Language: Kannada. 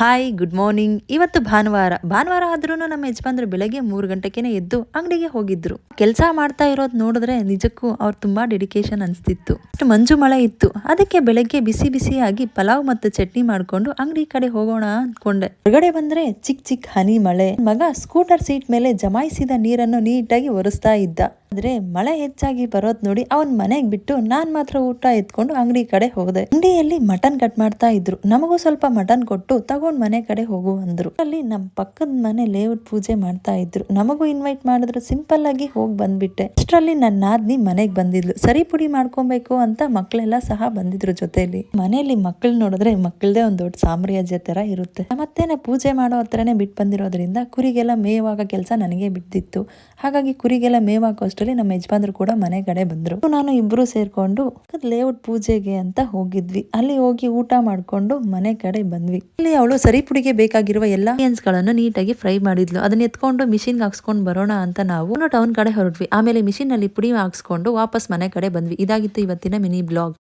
ಹಾಯ್ ಗುಡ್ ಮಾರ್ನಿಂಗ್ ಇವತ್ತು ಭಾನುವಾರ. ಭಾನುವಾರ ಆದ್ರೂ ನಮ್ಮ ಯಜಮಾನ್ರು ಬೆಳಗ್ಗೆ ಮೂರು ಗಂಟೆಗೆನೆ ಎದ್ದು ಅಂಗಡಿಗೆ ಹೋಗಿದ್ರು. ಕೆಲಸ ಮಾಡ್ತಾ ಇರೋದು ನೋಡಿದ್ರೆ ನಿಜಕ್ಕೂ ಅವ್ರು ತುಂಬಾ ಡೆಡಿಕೇಶನ್ ಅನಿಸ್ತಿತ್ತು. ಮಂಜು ಮಳೆ ಇತ್ತು. ಅದಕ್ಕೆ ಬೆಳಗ್ಗೆ ಬಿಸಿ ಬಿಸಿಯಾಗಿ ಪಲಾವ್ ಮತ್ತು ಚಟ್ನಿ ಮಾಡ್ಕೊಂಡು ಅಂಗಡಿ ಕಡೆ ಹೋಗೋಣ ಅಂದ್ಕೊಂಡೆ ಹೊರಗಡೆ ಬಂದ್ರೆ ಚಿಕ್ ಚಿಕ್ ಹನಿ ಮಳೆ. ಮಗ ಸ್ಕೂಟರ್ ಸೀಟ್ ಮೇಲೆ ಜಮಾಯಿಸಿದ ನೀರನ್ನು ನೀಟಾಗಿ ಒರೆಸ್ತಾ ಇದ್ದ. ಆದ್ರೆ ಮಳೆ ಹೆಚ್ಚಾಗಿ ಬರೋದ್ ನೋಡಿ ಅವನ್ ಮನೆಗ್ ಬಿಟ್ಟು ನಾನ್ ಮಾತ್ರ ಊಟ ಎತ್ಕೊಂಡು ಅಂಗಡಿ ಕಡೆ ಹೋದೆ. ಅಂಗಡಿಯಲ್ಲಿ ಮಟನ್ ಕಟ್ ಮಾಡ್ತಾ ಇದ್ರು. ನಮಗೂ ಸ್ವಲ್ಪ ಮಟನ್ ಕೊಟ್ಟು ತಗೊಂಡ್ ಮನೆ ಕಡೆ ಹೋಗು ಅಂದ್ರು. ಅಲ್ಲಿ ನಮ್ ಪಕ್ಕದ ಮನೆ ಲೇಔಟ್ ಪೂಜೆ ಮಾಡ್ತಾ ಇದ್ರು. ನಮಗೂ ಇನ್ವೈಟ್ ಮಾಡಿದ್ರು ಸಿಂಪಲ್ ಆಗಿ ಹೋಗ್ ಬಂದ್ಬಿಟ್ಟೆ. ಅಷ್ಟರಲ್ಲಿ ನನ್ನ ನಾದ್ನಿ ಮನೆಗ್ ಬಂದಿದ್ಲು. ಸರಿ ಪುಡಿ ಮಾಡ್ಕೊಬೇಕು ಅಂತ ಮಕ್ಳೆಲ್ಲ ಸಹ ಬಂದಿದ್ರು ಜೊತೆಲಿ. ಮನೆಯಲ್ಲಿ ಮಕ್ಳು ನೋಡಿದ್ರೆ ಮಕ್ಕಳದೇ ಒಂದ್ ದೊಡ್ಡ ಸಾಮ್ರಾಜ್ಯ ತರ ಇರುತ್ತೆ. ಮತ್ತೇನೆ ಪೂಜೆ ಮಾಡೋ ಹತ್ರನೇ ಬಿಟ್ ಬಂದಿರೋದ್ರಿಂದ ಕುರಿಗೆಲ್ಲ ಮೇವಾಗ ಕೆಲಸ ನನಗೆ ಬಿದ್ದಿತ್ತು ಹಾಗಾಗಿ ಕುರಿಗೆಲ್ಲ ಮೇವಾಕೋ ಅಷ್ಟರಲ್ಲಿ ನಮ್ಮ ಯಜಮಾನ್ರು ಕೂಡ ಮನೆ ಕಡೆ ಬಂದ್ರು. ನಾನು ಇಬ್ರು ಸೇರ್ಕೊಂಡು ಲೇಔಟ್ ಪೂಜೆಗೆ ಅಂತ ಹೋಗಿದ್ವಿ. ಅಲ್ಲಿ ಹೋಗಿ ಊಟ ಮಾಡ್ಕೊಂಡು ಮನೆ ಕಡೆ ಬಂದ್ವಿ. ಇಲ್ಲಿ ಅವಳು ಸರಿಪುಡಿಗೆ ಬೇಕಾಗಿರುವ ಎಲ್ಲಾ ಗಳನ್ನು ನೀಟಾಗಿ ಫ್ರೈ ಮಾಡಿದ್ಲು. ಅದನ್ನ ಎತ್ಕೊಂಡು ಮಿಷಿನ್ ಹಾಕ್ಸ್ಕೊಂಡು ಬರೋಣ ಅಂತ ನಾವು ಟೌನ್ ಕಡೆ ಹೊರಟ್ವಿ. ಆಮೇಲೆ ಮಿಷಿನ್ ಅಲ್ಲಿ ಪುಡಿ ಹಾಕ್ಸ್ಕೊಂಡು ವಾಪಸ್ ಮನೆ ಕಡೆ ಬಂದ್ವಿ. ಇದಾಗಿತ್ತು ಇವತ್ತಿನ ಮಿನಿ ಬ್ಲಾಗ್.